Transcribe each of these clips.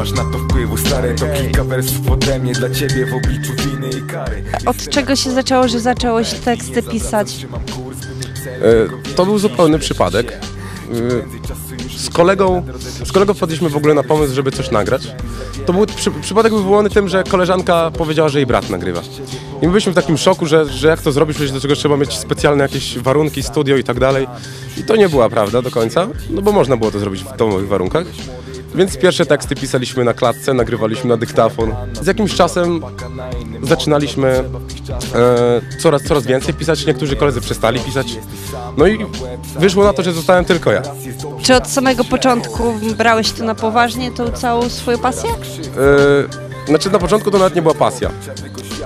masz na to wpływu Stare to kilka wersów ode mnie Dla ciebie w obliczu winy i kary Od czego się zaczęło, że zacząłeś teksty pisać? E, To był zupełny przypadek. E, Z kolegą, z kolegą wpadliśmy w ogóle na pomysł, żeby coś nagrać. To był przy, przypadek był wywołany tym, że koleżanka powiedziała, że jej brat nagrywa. I my byliśmy w takim szoku, że, że jak to zrobić, przecież do czego trzeba mieć specjalne jakieś warunki, studio i tak dalej. I to nie była prawda do końca, no bo można było to zrobić w domowych warunkach. Więc pierwsze teksty pisaliśmy na klatce, nagrywaliśmy na dyktafon. Z jakimś czasem zaczynaliśmy e, coraz, coraz więcej pisać, niektórzy koledzy przestali pisać. No i wyszło na to, że zostałem tylko ja. Czy od samego początku brałeś to na poważnie, tą całą swoją pasję? E, znaczy na początku to nawet nie była pasja.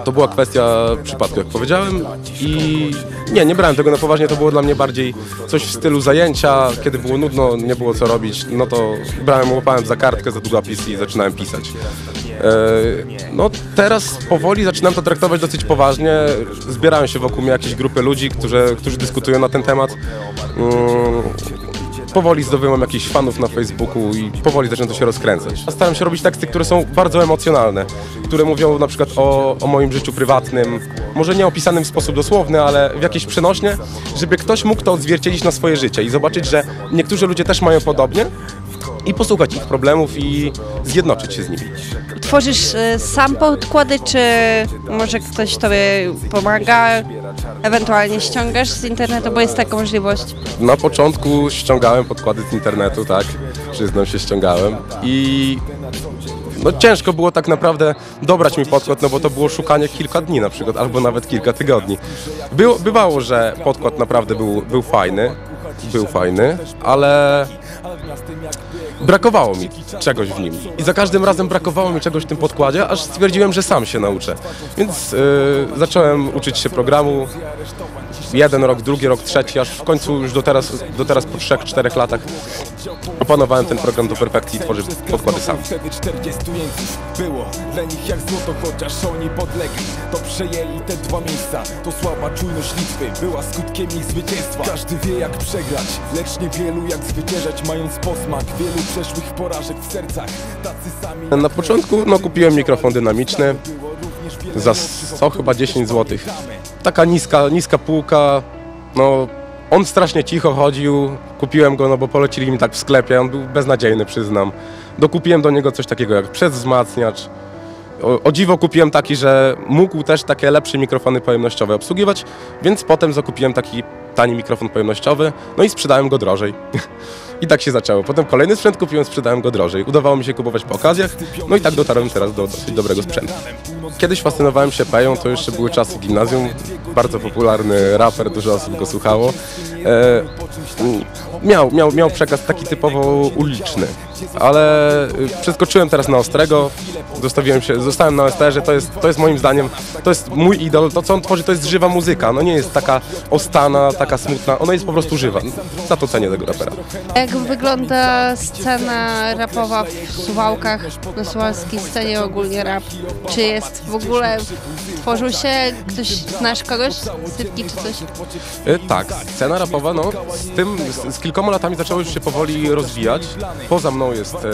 To była kwestia przypadku, jak powiedziałem. I nie, nie brałem tego na poważnie, to było dla mnie bardziej coś w stylu zajęcia, kiedy było nudno, nie było co robić, no to brałem, łapałem za kartkę, za długopis i zaczynałem pisać. E, no teraz powoli zaczynam to traktować dosyć poważnie, zbierają się wokół mnie jakieś grupy ludzi, którzy, którzy dyskutują na ten temat. Powoli zdobywam jakichś fanów na Facebooku i powoli zaczyna to się rozkręcać. Staram się robić teksty, które są bardzo emocjonalne, które mówią na przykład o, o moim życiu prywatnym, może nie opisanym w sposób dosłowny, ale w jakieś przenośnie, żeby ktoś mógł to odzwierciedlić na swoje życie i zobaczyć, że niektórzy ludzie też mają podobnie i posłuchać ich problemów i zjednoczyć się z nimi. Tworzysz e, sam podkłady, czy może ktoś tobie pomaga? Ewentualnie ściągasz z internetu, bo jest taka możliwość. Na początku ściągałem podkłady z internetu, tak, przyznam się, ściągałem i no ciężko było tak naprawdę dobrać mi podkład, no bo to było szukanie kilka dni na przykład, albo nawet kilka tygodni. Było, bywało, że podkład naprawdę był, był fajny, był fajny, ale brakowało mi czegoś w nim. I za każdym razem brakowało mi czegoś w tym podkładzie, aż stwierdziłem, że sam się nauczę. Więc yy, zacząłem uczyć się programu. Jeden rok, drugi rok, trzeci, aż w końcu już do teraz, do teraz po 3-4 latach opanowałem ten program do perfekcji i tworzę podkłady sam. Wtedy 40 jeńców było dla nich jak złoto, chociaż oni podlegli To przejęli te dwa miejsca To słaba czujność Litwy była skutkiem ich zwycięstwa Każdy wie jak przegrać, lecz niewielu jak zwyciężać Mając posmak wielu przeszłych porażek w sercach Tacy sami Na początku no, kupiłem mikrofon dynamiczny za co chyba 10 zł. Taka niska, niska półka, no on strasznie cicho chodził, kupiłem go, no bo polecili mi tak w sklepie, on był beznadziejny, przyznam. Dokupiłem do niego coś takiego jak przedwzmacniacz. O, o dziwo kupiłem taki, że mógł też takie lepsze mikrofony pojemnościowe obsługiwać, więc potem zakupiłem taki tani mikrofon pojemnościowy, no i sprzedałem go drożej. I tak się zaczęło. Potem kolejny sprzęt kupiłem, sprzedałem go drożej. Udawało mi się kupować po okazjach, no i tak dotarłem teraz do dosyć dobrego sprzętu. Kiedyś fascynowałem się Peją, to jeszcze były czasy gimnazjum. Bardzo popularny raper, dużo osób go słuchało. E, miał, miał, miał przekaz taki typowo uliczny, ale y, przeskoczyłem teraz na Ostrego, zostawiłem się, zostałem na Osterze, to jest, to jest moim zdaniem, to jest mój idol, to co on tworzy to jest żywa muzyka, no nie jest taka ostana, taka smutna, ona jest po prostu żywa, za to cenię tego rapera. Jak wygląda scena rapowa w Suwałkach, na suwalskiej scenie ogólnie rap? Czy jest w ogóle, tworzył się, ktoś, znasz kogoś, sypki czy coś? E, Tak, scena rapowa, no, z tym, z, z kilkoma latami zaczęło już się powoli rozwijać. Poza mną jest, e,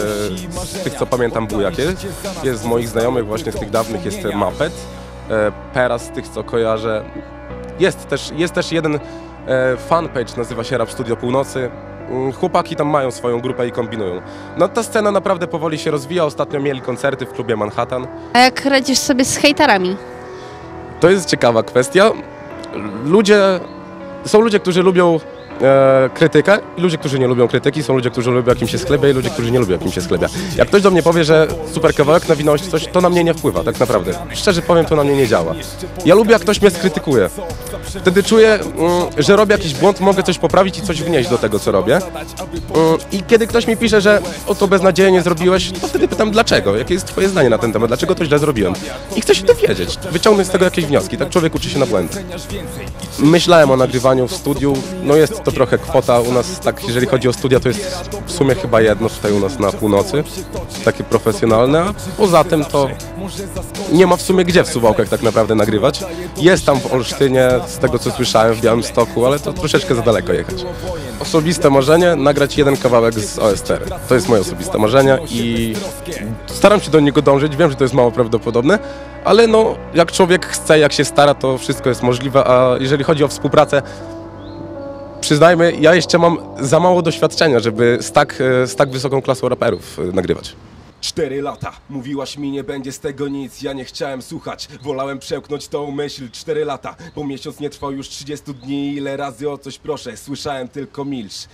z tych co pamiętam, Bujak jest, jest z moich znajomych właśnie z tych dawnych jest Mapet, e, Peras z tych co kojarzę. Jest też, jest też jeden e, fanpage, nazywa się Rap Studio Północy. Mm, Chłopaki tam mają swoją grupę i kombinują. No ta scena naprawdę powoli się rozwija. Ostatnio mieli koncerty w klubie Manhattan. A jak radzisz sobie z hejterami? To jest ciekawa kwestia. Ludzie, są ludzie, którzy lubią e, krytykę i ludzie, którzy nie lubią krytyki. Są ludzie, którzy lubią jak im się sklebia i ludzie, którzy nie lubią jak im się sklebia. Jak ktoś do mnie powie, że super kawałek, nawinąłeś coś, to na mnie nie wpływa, tak naprawdę. Szczerze powiem, to na mnie nie działa. Ja lubię, jak ktoś mnie skrytykuje. Wtedy czuję, mm, że robię jakiś błąd, mogę coś poprawić i coś wnieść do tego, co robię. Mm, I kiedy ktoś mi pisze, że o to beznadziejnie zrobiłeś, to wtedy pytam dlaczego, jakie jest twoje zdanie na ten temat, dlaczego to źle zrobiłem. I chcę się dowiedzieć, wyciągnąć z tego jakieś wnioski, tak człowiek uczy się na błędach. Myślałem o nagrywaniu w studiu, no jest to daleko trochę kwota. U nas, tak, jeżeli chodzi o studia, to jest w sumie chyba jedno tutaj u nas na północy, takie profesjonalne. A poza tym to nie ma w sumie gdzie w Suwałkach tak naprawdę nagrywać. Jest tam w Olsztynie, z tego co słyszałem, w Białymstoku, ale to troszeczkę za daleko jechać. Osobiste marzenie, nagrać jeden kawałek z OSTR. To jest moje osobiste marzenie i staram się do niego dążyć. Wiem, że to jest mało prawdopodobne, ale no, jak człowiek chce, jak się stara, to wszystko jest możliwe, a jeżeli chodzi o współpracę, przyznajmy, ja jeszcze mam za mało doświadczenia, żeby z tak, e, z tak wysoką klasą raperów e, nagrywać. Cztery lata, mówiłaś mi nie będzie z tego nic, ja nie chciałem słuchać. Wolałem przełknąć tą myśl, cztery lata. Bo miesiąc nie trwał już 30 dni, ile razy o coś proszę? Słyszałem tylko milcz